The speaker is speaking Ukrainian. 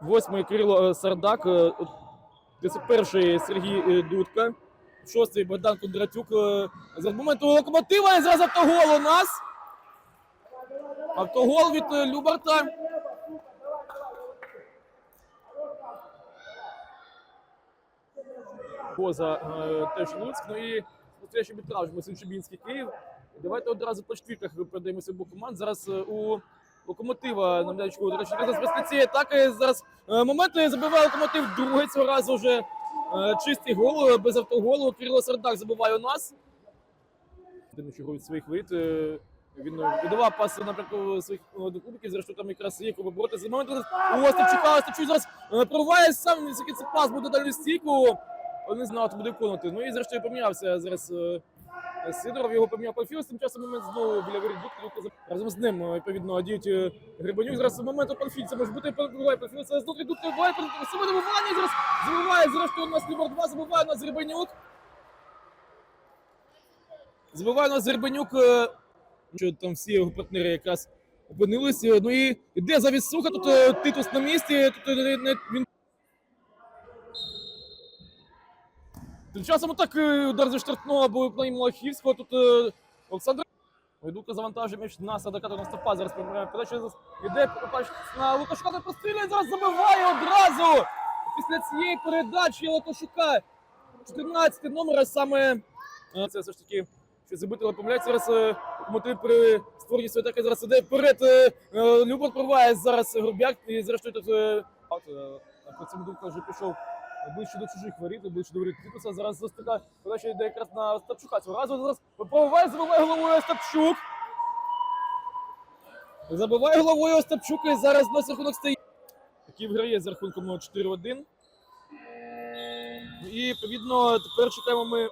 Восьмий Кирило э, Сардак, э, 51-й Сергій э, Дудка, шостий Богдан Кондратюк. За моменту локомотива і зараз автогол у нас. Автогол від е, Любарта. Поза е, теж Луцьк. Ну і зустрічі відправжимо Сенчубінський Київ. Давайте одразу по четвірках передаємося обох команд. Зараз е, у локомотива на м'ячку. До речі, цієї атаки зараз е, моменти забиває локомотив другий. Цього разу вже е, чистий гол е, без автоголу. Кирило Сардак забиває у нас. Тим, що робить своїх вид. е, Він е, віддавав пас наприклад своїх е, одноклубників, зрештою там якраз є кого бороти. За момент у Остапчука, Остапчук зараз е, прорває сам, який це пас буде далі стійку. Не знав, хто буде виконувати. Ну і зрештою помінявся зараз е, Сидоров, його поміняв Пафіос, тим часом момент знову біля воріт Разом з ним, е, відповідно, діють е, Грибанюк. Зараз момент у Панфільця може бути перебуває Панфільця. Зараз знутрі Дудка буває, себе добування зараз забиває, зрештою у нас номер 2, забиває у нас Грибанюк. Забиває нас Грибанюк, е, що там всі його партнери якраз опинилися. Ну і йде завісуха, тут е, Титус на місці, тут він Тим часом так е, удар зі штрафного був виконанні Малахівського. Тут е, Олександр Войдука завантажує м'яч на Садаката на стопа. Зараз приймає передачу. Іде на Лукашка, так постріляє, зараз забиває одразу. Після цієї передачі Лукашука 14 номер, саме е, це все ж таки що забити, помиляється зараз мотив при створенні своєї атаки. Зараз іде вперед. Любов прорває зараз Грубяк і зрештою тут е, е, по цьому думка вже пішов ближче до чужих воріт, ближче до воріт Титуса. Зараз застика, подача йде якраз на Остапчука. Цього разу зараз пробиває, забиває головою Остапчук. Забиває головою Остапчук і зараз на рахунок стоїть. Такий виграє за рахунком 4-1. Ну І відповідно тепер чекаємо ми